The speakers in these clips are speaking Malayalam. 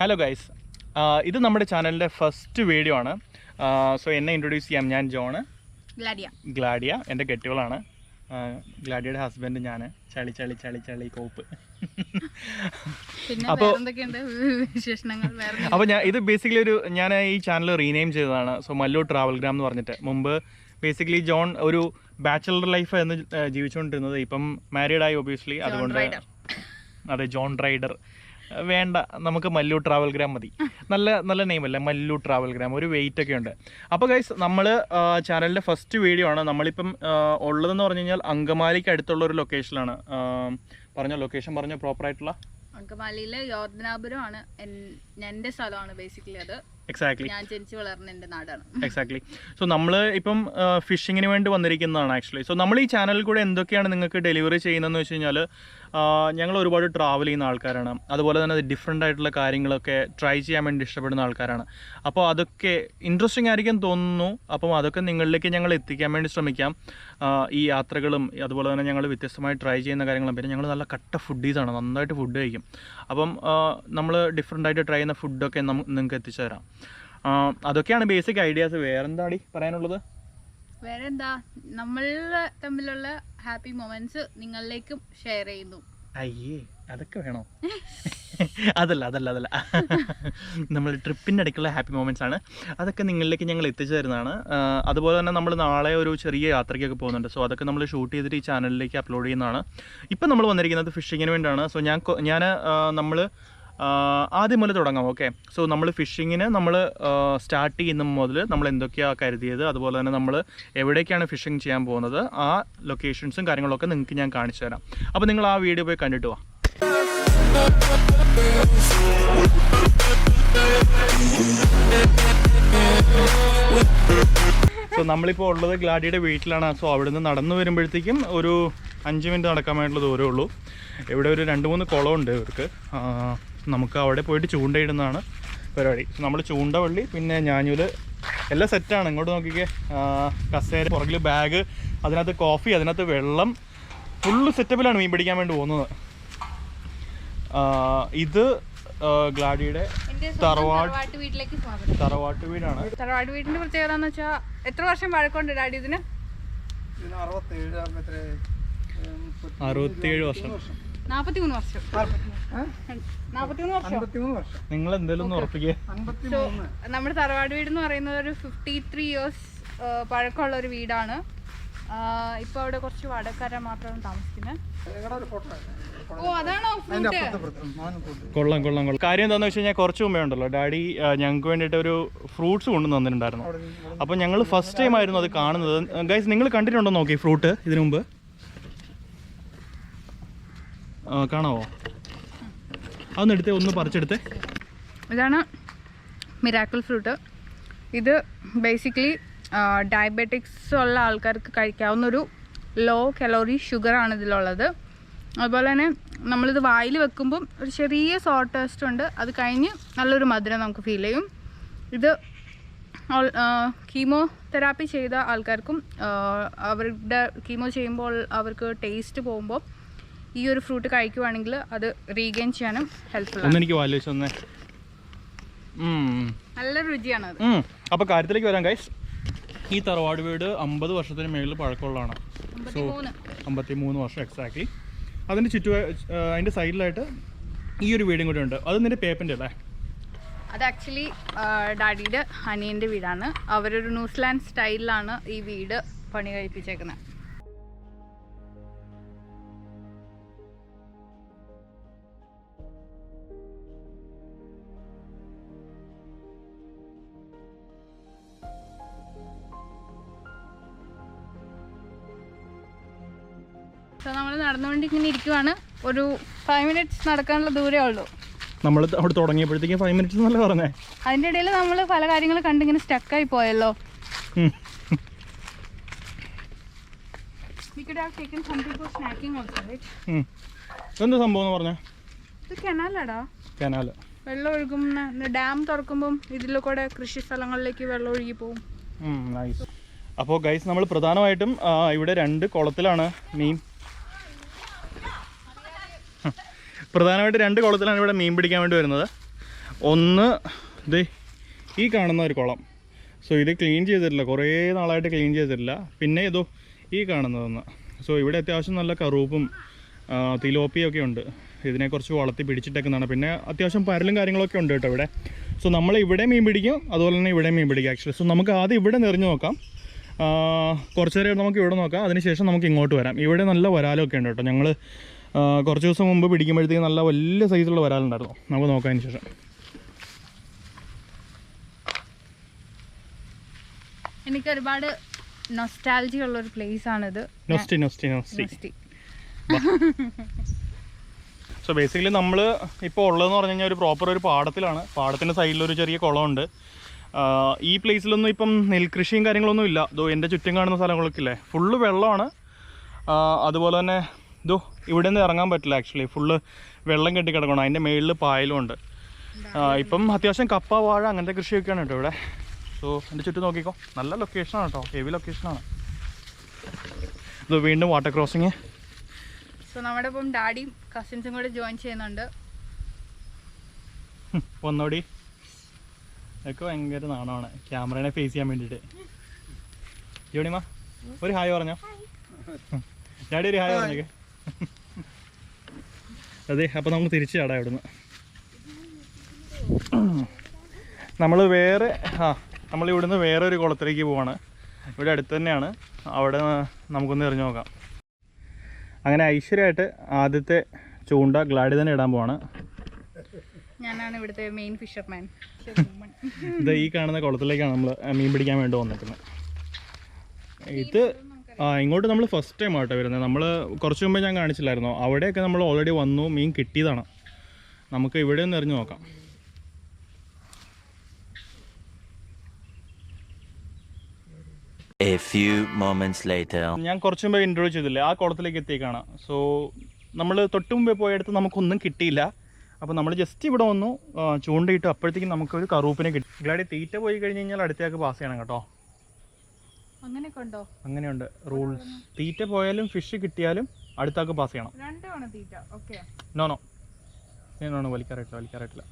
ഹലോ ഗൈസ് ഇത് നമ്മുടെ ചാനലിന്റെ ഫസ്റ്റ് വീഡിയോ ആണ്. സോ എന്നെ ഇൻട്രൊഡ്യൂസ് ചെയ്യാം. ഞാൻ ജോണ്. ഗ്ലാഡിയ. ഗ്ലാഡിയ എന്റെ കെട്ടുകളാണ് ഗ്ലാഡിയയുടെ ഹസ്ബൻഡ് ഞാൻ ചളി ചളി ചളി ചളി കോപ്പ്. അപ്പോൾ അപ്പോൾ ഞാൻ ഇത് ബേസിക്കലി ഒരു ഞാൻ ഈ ചാനൽ റീനെയിം ചെയ്തതാണ്. സോ മല്ലു ട്രാവൽ ഗ്രാം എന്ന് പറഞ്ഞിട്ട്. മുമ്പ് ബേസിക്കലി ജോൺ ഒരു ബാച്ചലർ ലൈഫ് എന്ന് ജീവിച്ചുകൊണ്ടിരുന്നത്. ഇപ്പം മാരീഡായി ഒബിയസ്ലി അതുകൊണ്ട്. അതെ ജോൺ റൈഡർ വേണ്ട നമുക്ക് മല്ലു ട്രാവൽ ഗ്രാം മതി. നല്ല നല്ല നെയിം മല്ലു ട്രാവൽ ഗ്രാം ഒരു വെയിറ്റ് ഒക്കെ ഉണ്ട്. അപ്പോൾ ഗൈസ് നമ്മൾ ചാനലിന്റെ ഫസ്റ്റ് വീഡിയോ ആണ്. നമ്മളിപ്പം ഉള്ളതെന്ന് പറഞ്ഞു കഴിഞ്ഞാൽ അങ്കമാലിക്ക് അടുത്തുള്ള ഒരു ലൊക്കേഷനിലാണ് പറഞ്ഞ ലൊക്കേഷൻ പറഞ്ഞ പ്രോപ്പറായിട്ടുള്ള അങ്കമാലിയിലെ യോധനാപുരമാണ് എന്റെ സ്ഥലമാണ് ബേസിക്കലി അത്. എക്സാക്ട്ലി ഞാൻ ജനിച്ചു വളർന്ന എന്റെ നാടാണ്. എക്സാക്ട്ലി സോ നമ്മൾ ഇപ്പം ഫിഷിങ്ങിന് വേണ്ടി വന്നിരിക്കുന്നതാണ് ആക്ച്വലി സോ നമ്മൾ ഈ ചാനലിൽ കൂടെ എന്തൊക്കെയാണ് നിങ്ങൾക്ക് ഡെലിവറി ചെയ്യുന്നതെന്ന് വെച്ച് കഴിഞ്ഞാൽ ഞങ്ങൾ ഒരുപാട് ട്രാവൽ ചെയ്യുന്ന ആൾക്കാരാണ്. അതുപോലെ തന്നെ ഡിഫറെന്റ് ആയിട്ടുള്ള കാര്യങ്ങളൊക്കെ ട്രൈ ചെയ്യാൻ വേണ്ടി ഇഷ്ടപ്പെടുന്ന ആൾക്കാരാണ്. അപ്പോൾ അതൊക്കെ ഇൻട്രസ്റ്റിംഗ് ആയിരിക്കും തോന്നുന്നു. അപ്പം അതൊക്കെ നിങ്ങളിലേക്ക് ഞങ്ങൾ എത്തിക്കാൻ വേണ്ടി ശ്രമിക്കാം. ഈ യാത്രകളും അതുപോലെ തന്നെ ഞങ്ങൾ വ്യത്യസ്തമായി ട്രൈ ചെയ്യുന്ന കാര്യങ്ങളും. പിന്നെ ഞങ്ങൾ നല്ല കട്ട ഫുഡീസാണ് നന്നായിട്ട് ഫുഡ് കഴിക്കും. അപ്പം നമ്മൾ ഡിഫറെന്റ് ആയിട്ട് ട്രൈ ചെയ്യുന്ന ഫുഡൊക്കെ നമുക്ക് നിങ്ങൾക്ക് എത്തിച്ചു തരാം. അതൊക്കെയാണ് ബേസിക് ഐഡിയാസ് വേറെന്താടി പറയാനുള്ളത്? വേറെന്താ? നമ്മൾ തമ്മിലുള്ള ഹാപ്പി മൊമെന്റ്സ് നിങ്ങളിലേക്കും ഷെയർ ചെയ്യുന്നു. അയ്യേ അതൊക്കെ വേണോ? അതല്ല അതല്ല അതല്ല. നമ്മൾ ട്രിപ്പിന്റെ ഇടയ്ക്കുള്ള ഹാപ്പി മൊമെന്റ്സ് ആണ്. അതൊക്കെ നിങ്ങളിലേക്ക് ഞങ്ങൾ എത്തിച്ചു തരുന്നതാണ്. അതുപോലെ തന്നെ നമ്മൾ നാളെ ഒരു ചെറിയ യാത്രയ്ക്കൊക്കെ പോകുന്നുണ്ട്. സോ അതൊക്കെ നമ്മൾ ഷൂട്ട് ചെയ്തിട്ട് ഈ ചാനലിലേക്ക് അപ്ലോഡ് ചെയ്യുന്നതാണ്. ഇപ്പം നമ്മൾ വന്നിരിക്കുന്നത് ഫിഷിങ്ങിന് വേണ്ടിയാണ്. സോ ഞാൻ ഞാൻ നമ്മൾ ആദ്യം മുതൽ തുടങ്ങാം ഓക്കെ സോ നമ്മൾ ഫിഷിങ്ങിന് നമ്മൾ സ്റ്റാർട്ട് ചെയ്യുന്ന മുതൽ നമ്മൾ എന്തൊക്കെയാണ് കരുതിയത് അതുപോലെ തന്നെ നമ്മൾ എവിടേക്കാണ് ഫിഷിംഗ് ചെയ്യാൻ പോകുന്നത് ആ ലൊക്കേഷൻസും കാര്യങ്ങളൊക്കെ നിങ്ങൾക്ക് ഞാൻ കാണിച്ചു തരാം. അപ്പോൾ നിങ്ങൾ ആ വീഡിയോ പോയി കണ്ടിട്ട് വാ. സോ നമ്മളിപ്പോൾ ഉള്ളത് ഗ്ലാഡിയുടെ വീട്ടിലാണ്. സോ അവിടുന്ന് നടന്നു വരുമ്പോഴത്തേക്കും ഒരു അഞ്ച് മിനിറ്റ് നടക്കാൻ വേണ്ടിയുള്ള ദൂരമേ ഉള്ളൂ. ഇവിടെ ഒരു രണ്ട് മൂന്ന് കുളമുണ്ട് ഇവർക്ക്. നമുക്ക് അവിടെ പോയിട്ട് ചൂണ്ടയിടുന്നതാണ് പരിപാടി. നമ്മൾ ചൂണ്ടവള്ളി പിന്നെ ഞാഞ്ഞൂൽ എല്ലാം സെറ്റാണ് ഇങ്ങോട്ട് നോക്കിക്കേ. കസേര പുറകിൽ ബാഗ് അതിനകത്ത് കോഫി അതിനകത്ത് വെള്ളം. ഫുള്ള് സെറ്റപ്പിലാണ് മീൻ പിടിക്കാൻ വേണ്ടി പോകുന്നത്. ഇത് ഗ്ലാഡിയുടെ തറവാട്ട് വീട്ടിലേക്ക് തറവാട്ട് വീടാണ്. തറവാട്ട് വീടിന്റെ പ്രത്യേകത എന്ന് വെച്ചാൽ എത്ര വർഷം വഴക്കമുണ്ട് ഡാഡി ഇതിന്? അറുപത്തേഴ് വർഷം. വർഷം. വർഷം. നിങ്ങൾ എന്തെങ്കിലും ഉറപ്പിക്കുക നമ്മുടെ തറവാട് വീട് എന്ന് പറയുന്നത് ഒരു ഫിഫ്റ്റി ത്രീ ഇയേഴ്സ് പഴക്കമുള്ള ഒരു വീടാണ്. ഇപ്പൊ അവിടെ കുറച്ച് വടക്കാര മാത്രമാണ് താമസിക്കുന്നത് ഓ അതാണോ കൊള്ളാം കൊള്ളാം കൊള്ളാം. കാര്യം എന്താണെന്ന് വെച്ച് കഴിഞ്ഞാൽ കുറച്ച് മുമ്പേ ഉണ്ടല്ലോ. ഡാഡി ഞങ്ങൾക്ക് വേണ്ടിയിട്ട് ഒരു ഫ്രൂട്ട്സ് കൊണ്ടു തന്നിട്ടുണ്ടായിരുന്നു. അപ്പൊ അപ്പോൾ ഞങ്ങൾ ഫസ്റ്റ് ടൈം ആയിരുന്നു അത് കാണുന്നത്. ഗൈസ് നിങ്ങൾ കണ്ടിട്ടുണ്ടോ നോക്കി ഫ്രൂട്ട് ഇതിനു മുമ്പ്? കാണാവോ? അതൊന്ന് എടുത്തേ ഒന്ന് പറിച്ചെടുത്തേ. ഇതാണ് മിറാക്കിൾ ഫ്രൂട്ട്. ഇത് ബേസിക്കലി ഡയബറ്റിക്സ് ഉള്ള ആൾക്കാർക്ക് കഴിക്കാവുന്ന ഒരു ലോ കലോറി ഷുഗറാണ് ഇതിലുള്ളത്. അതുപോലെ തന്നെ നമ്മളിത് വായിൽ വെക്കുമ്പം ഒരു ചെറിയ സോട്ട് ടേസ്റ്റ് ഉണ്ട്. അത് കഴിഞ്ഞ് നല്ലൊരു മധുരം നമുക്ക് ഫീൽ ചെയ്യും. ഇത് കീമോ തെറാപ്പി ചെയ്ത ആൾക്കാർക്കും അവരുടെ കീമോ ചെയ്യുമ്പോൾ അവർക്ക് ടേസ്റ്റ് പോകുമ്പോൾ ഈ ഒരു ഫ്രൂട്ട് കഴിക്കുവാണെങ്കിൽ അത് റീഗെയിൻ ചെയ്യാനും ഹെൽപ്ഫുൾ ആണ്. എനിക്ക് നല്ല രുചിയാണ് അത്. അപ്പോൾ കാര്യത്തിലേക്ക് വരാം ഗൈസ് ഈ തറവാട് വീട് അമ്പത് വർഷത്തിന് മേളിൽ പഴക്കമുള്ളതാണ്. സോ അമ്പത്തി മൂന്ന് വർഷം എക്സാക്ട്ലി അതിന്റെ ചുറ്റു അതിന്റെ സൈഡിലായിട്ട് ഈ ഒരു വീടും കൂടി ഉണ്ട്. അത് നിന്റെ പേപ്പന്റെ അല്ലേ? അത് ആക്ച്വലി ഡാഡിയുടെ അനിയന്റെ വീടാണ്. അവരൊരു ന്യൂസിലാൻഡ് സ്റ്റൈലിലാണ് ഈ വീട് പണി കഴിപ്പിച്ചേക്കുന്നത് സോ നമ്മൾ നടന്നുകൊണ്ട് ഇങ്ങനെ ഇരിക്കുവാണ്. ഒരു ഫൈവ് മിനിറ്റ്സ് നടക്കാനുള്ള ദൂരമേ ഉള്ളൂ. നമ്മൾ അവിടെ തുടങ്ങിയപ്പോഴത്തേക്കും ഫൈവ് മിനിറ്റ്സ് എന്നല്ലേ പറഞ്ഞേ? അതിന്റെ ഇടയിൽ നമ്മൾ പല കാര്യങ്ങൾ കണ്ടിങ്ങനെ സ്റ്റക്കായി പോയല്ലോ. ഇതെന്താ സംഭവം എന്ന് പറഞ്ഞേ? ഇത് കനാലാടാ കനാല് വെള്ളം ഒഴുകുന്ന ഡാം തുറക്കുമ്പം ഇതിൽ കൂടെ കൃഷി സ്ഥലങ്ങളിലേക്ക് വെള്ളം ഒഴുകി പോകും അപ്പോൾ ഗൈസ് നമ്മൾ പ്രധാനമായിട്ടും ഇവിടെ രണ്ട് കുളത്തിലാണ് മീൻ പ്രധാനമായിട്ട് രണ്ട് കുളത്തിലാണ് ഇവിടെ മീൻ പിടിക്കാൻ വേണ്ടി വരുന്നത്. ഒന്ന് ഇത് ഈ കാണുന്ന ഒരു കുളം. സോ ഇത് ക്ലീൻ ചെയ്തിട്ടില്ല. കുറേ നാളായിട്ട് ക്ലീൻ ചെയ്തിട്ടില്ല. പിന്നെ ഇതോ ഈ കാണുന്നതൊന്ന്. സോ ഇവിടെ അത്യാവശ്യം നല്ല കറൂപ്പും തിലോപ്പിയും തിലോപ്പിയൊക്കെ ഉണ്ട്. ഇതിനെ കുറച്ച് വളർത്തി പിടിച്ചിട്ടേക്കുന്നതാണ്. പിന്നെ അത്യാവശ്യം പരലും കാര്യങ്ങളൊക്കെ ഉണ്ട് കേട്ടോ ഇവിടെ. സോ നമ്മൾ ഇവിടെ മീൻ പിടിക്കും അതുപോലെ തന്നെ ഇവിടെ മീൻ പിടിക്കും ആക്ച്വലി സോ നമുക്ക് ആദ്യം ഇവിടെ നിറഞ്ഞു നോക്കാം. കുറച്ച് നേരം നമുക്ക് ഇവിടെ നോക്കാം. അതിനുശേഷം നമുക്ക് ഇങ്ങോട്ട് വരാം. ഇവിടെ നല്ല വരാലൊക്കെ ഉണ്ട് കേട്ടോ. ഞങ്ങൾ കുറച്ച് ദിവസം മുമ്പ് പിടിക്കുമ്പോഴത്തേക്ക് നല്ല വലിയ സൈസുള്ള വരാലുണ്ടായിരുന്നു. നമുക്ക് നോക്കാതിന് ശേഷം. എനിക്ക് ഒരുപാട് നൊസ്റ്റാലജി ഉള്ള ഒരു പ്ലേസ് ആണിത് നൊസ്റ്റി നൊസ്റ്റി നൊസ്റ്റി നൊസ്റ്റി സോ ബേസിക്കലി നമ്മൾ ഇപ്പോൾ ഉള്ളതെന്ന് പറഞ്ഞു കഴിഞ്ഞാൽ ഒരു പ്രോപ്പർ ഒരു പാടത്തിലാണ്. പാടത്തിന്റെ സൈഡിലൊരു ചെറിയ കുളമുണ്ട്. ഈ പ്ലേസിലൊന്നും ഇപ്പം നെൽകൃഷിയും കാര്യങ്ങളൊന്നും ഇല്ല. അതോ എന്റെ ചുറ്റും കാണുന്ന സ്ഥലങ്ങളൊക്കെ ഇല്ലേ? ഫുള്ള് വെള്ളമാണ്. അതുപോലെ തന്നെ ഇതോ ഇവിടെ നിന്ന് ഇറങ്ങാൻ പറ്റില്ല ആക്ച്വലി ഫുള്ള് വെള്ളം കെട്ടി കിടക്കണം. അതിന്റെ മേളിൽ പായലും ഉണ്ട്. ഇപ്പം അത്യാവശ്യം കപ്പ വാഴ അങ്ങനത്തെ കൃഷിയൊക്കെയാണ് കേട്ടോ ഇവിടെ. സോ എന്റെ ചുറ്റും നോക്കിക്കോ. നല്ല ലൊക്കേഷനാണ് കേട്ടോ. ഹെവി ലൊക്കേഷനാണ് ഇത് വീണ്ടും വാട്ടർ ക്രോസിങ് സോ നമ്മുടെ ഇപ്പം ഡാഡിയും കസിൻസും കൂടെ ജോയിൻ ചെയ്യുന്നുണ്ട്. ഒന്നോടി ഒക്കെ ഭയങ്കര നാണമാണ്. ക്യാമറനെ ഫേസ് ചെയ്യാൻ വേണ്ടിയിട്ട്. ജോണിമ ഒരു ഹായ് പറഞ്ഞോ. ഡാഡി ഒരു ഹായ് പറഞ്ഞേക്ക്. അതെ അപ്പോൾ നമുക്ക് തിരിച്ച് ചാടാം ഇവിടുന്ന് നമ്മൾ വേറെ ആ നമ്മൾ ഇവിടുന്ന് വേറെ ഒരു കുളത്തിലേക്ക് പോവാണ്. ഇവിടെ അടുത്ത് തന്നെയാണ്. അവിടെ നമുക്കൊന്ന് എറിഞ്ഞു നോക്കാം. അങ്ങനെ ഐശ്വര്യമായിട്ട് ആദ്യത്തെ ചൂണ്ട ഗ്ലാഡി തന്നെ ഇടാൻ പോവാണ്. ഞാനാണ് ഇവിടുത്തെ മെയിൻ ഫിഷർമാൻ ഇത് ഈ കാണുന്ന കുളത്തിലേക്കാണ് നമ്മൾ മീൻ പിടിക്കാൻ വേണ്ടി വന്നിരിക്കുന്നത്. ഇത് ഇങ്ങോട്ട് നമ്മൾ ഫസ്റ്റ് ടൈം ആട്ടോ വരുന്നത്. നമ്മൾ കുറച്ച് മുമ്പേ ഞാൻ കാണിച്ചില്ലായിരുന്നോ? അവിടെയൊക്കെ നമ്മൾ ഓൾറെഡി വന്നു മീൻ കിട്ടിയതാണ്. നമുക്ക് ഇവിടെ ഒന്ന് എറിഞ്ഞു നോക്കാം. A few moments later. ഞാൻ കുറച്ച് മുമ്പേ ഇൻട്രോ ചെയ്തില്ലേ? ആ കുളത്തിലേക്ക് എത്തിയേക്കാണ്. സോ നമ്മൾ തൊട്ട് മുമ്പേ പോയടുത്ത് നമുക്കൊന്നും കിട്ടിയില്ല. അപ്പോൾ നമ്മൾ ജസ്റ്റ് ഇവിടെ വന്നു ആ, ചൂണ്ടയിട്ടു അപ്പോഴത്തേക്കും നമുക്കൊരു കറൂപ്പിനെ കിട്ടി. ഇല്ലാതെ തീറ്റ പോയി കഴിഞ്ഞ് കഴിഞ്ഞാൽ അടുത്തേക്ക് പാസ് ചെയ്യണം കേട്ടോ. അങ്ങനെയുണ്ട്. റൂൾസ് തീറ്റ പോയാലും ഫിഷ് കിട്ടിയാലും അടുത്താക്ക് പാസ് ചെയ്യണം. നോ നോ ഞാനോ വലിക്കാറായിട്ടില്ല വലിക്കാറായിട്ടില്ല.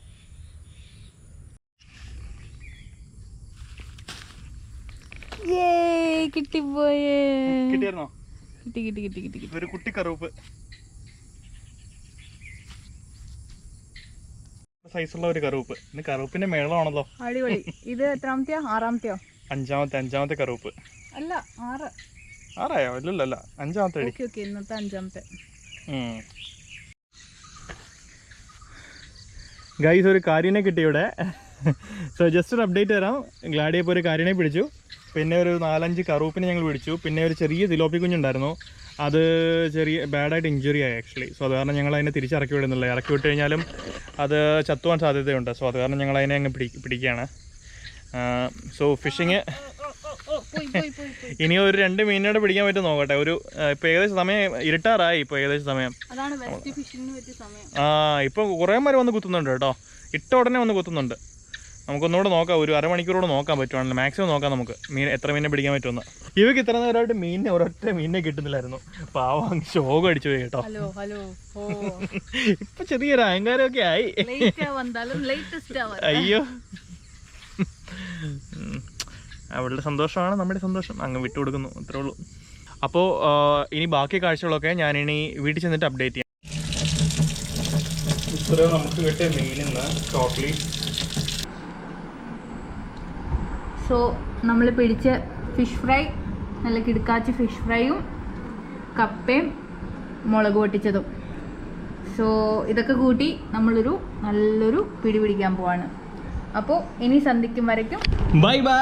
കിട്ടിപ്പോയേ. കിട്ടിയായിരുന്നോ? കിട്ടി കിട്ടി കിട്ടി കിട്ടി കിട്ടി. ഒരു കുട്ടി കറുപ്പ്. സൈസുള്ള ഒരു കറുപ്പ്. ഇന്ന് കറുപ്പിന്റെ മേളമാണല്ലോ. അടിപൊളി. ഇത് എത്രാമത്തെയോ? ആറാമത്തെയോ? അഞ്ചാമത്തെ അഞ്ചാമത്തെ കറുപ്പ്. അല്ല ആറ്. ആറായോ? ഇല്ലല്ലോ അല്ല അഞ്ചാമത്തെ അടി. ഓക്കെ ഇന്നത്തെ അഞ്ചാമത്തെ. ഗൈസ് ഒരു കാര്യനെ കിട്ടി ഇവിടെ. സോ ജസ്റ്റ് ഒരു അപ്ഡേറ്റ് തരാം. ഗ്ലാഡിയപ്പോൾ ഒരു കാര്യനെ പിടിച്ചു. പിന്നെ ഒരു നാലഞ്ച് കറൂപ്പിനെ ഞങ്ങൾ പിടിച്ചു. പിന്നെ ഒരു ചെറിയ തിലോപ്പി കുഞ്ഞുണ്ടായിരുന്നു. അത് ചെറിയ ബാഡായിട്ട് ഇഞ്ചുറി ആയി ആക്ച്വലി സോ അത് കാരണം ഞങ്ങൾ അതിനെ തിരിച്ചിറക്കി വിടുന്നില്ല. ഇറക്കി വിട്ട് കഴിഞ്ഞാലും അത് ചത്തുവാൻ സാധ്യതയുണ്ട്. സോ അത് കാരണം ഞങ്ങൾ അതിനെ അങ്ങ് പിടി പിടിക്കുകയാണ്. സോ ഫിഷിങ് ഇനി ഒരു രണ്ട് മീനിനോട് പിടിക്കാൻ പറ്റും നോക്കട്ടെ. ഒരു ഇപ്പൊ ഏകദേശം സമയം ഇരുട്ടാറായി ഇപ്പൊ ഏകദേശം സമയം. ആ ഇപ്പൊ കുറെ പേര് വന്ന് കുത്തുന്നുണ്ട് കേട്ടോ. ഇട്ട ഉടനെ വന്ന് കുത്തുന്നുണ്ട്. നമുക്കൊന്നുകൂടെ നോക്കാം ഒരു അരമണിക്കൂറോടെ നോക്കാൻ പറ്റുവാണല്ലോ. മാക്സിമം നോക്കാം നമുക്ക്. മീൻ എത്ര മീനെ പിടിക്കാൻ പറ്റുമെന്ന്. ഇവക്ക് ഇത്ര നേരമായിട്ട് മീനിനെ ഒരൊറ്റ മീനിനെ കിട്ടുന്നില്ലായിരുന്നു. പാവം ശോകം അടിച്ചു പോയി കേട്ടോ. ഇപ്പൊ ചെറിയൊരു അഹങ്കാരമൊക്കെ ആയി. അയ്യോ. അവളുടെ സന്തോഷമാണ് നമ്മുടെ സന്തോഷം. അങ്ങ് വിട്ടുകൊടുക്കുന്നു അത്രേ ഉള്ളൂ. അപ്പോൾ ഇനി ബാക്കി കാഴ്ചകളൊക്കെ ഞാനിനി വീട്ടിൽ ചെന്നിട്ട് അപ്ഡേറ്റ് ചെയ്യാം. ഇത്ര നമുക്ക് കിട്ടിയ മീനിന്ന് ടോട്ടലി സോ നമ്മൾ പിടിച്ച ഫിഷ് ഫ്രൈ നല്ല കിടുക്കാച്ചി ഫിഷ് ഫ്രൈയും കപ്പയും മുളക് പൊട്ടിച്ചതും. സോ ഇതൊക്കെ കൂട്ടി നമ്മളൊരു നല്ലൊരു പിടി പിടിക്കാൻ പോവാണ്. അപ്പോൾ ഇനി സന്ധിക്കും വരയ്ക്കും. Bye bye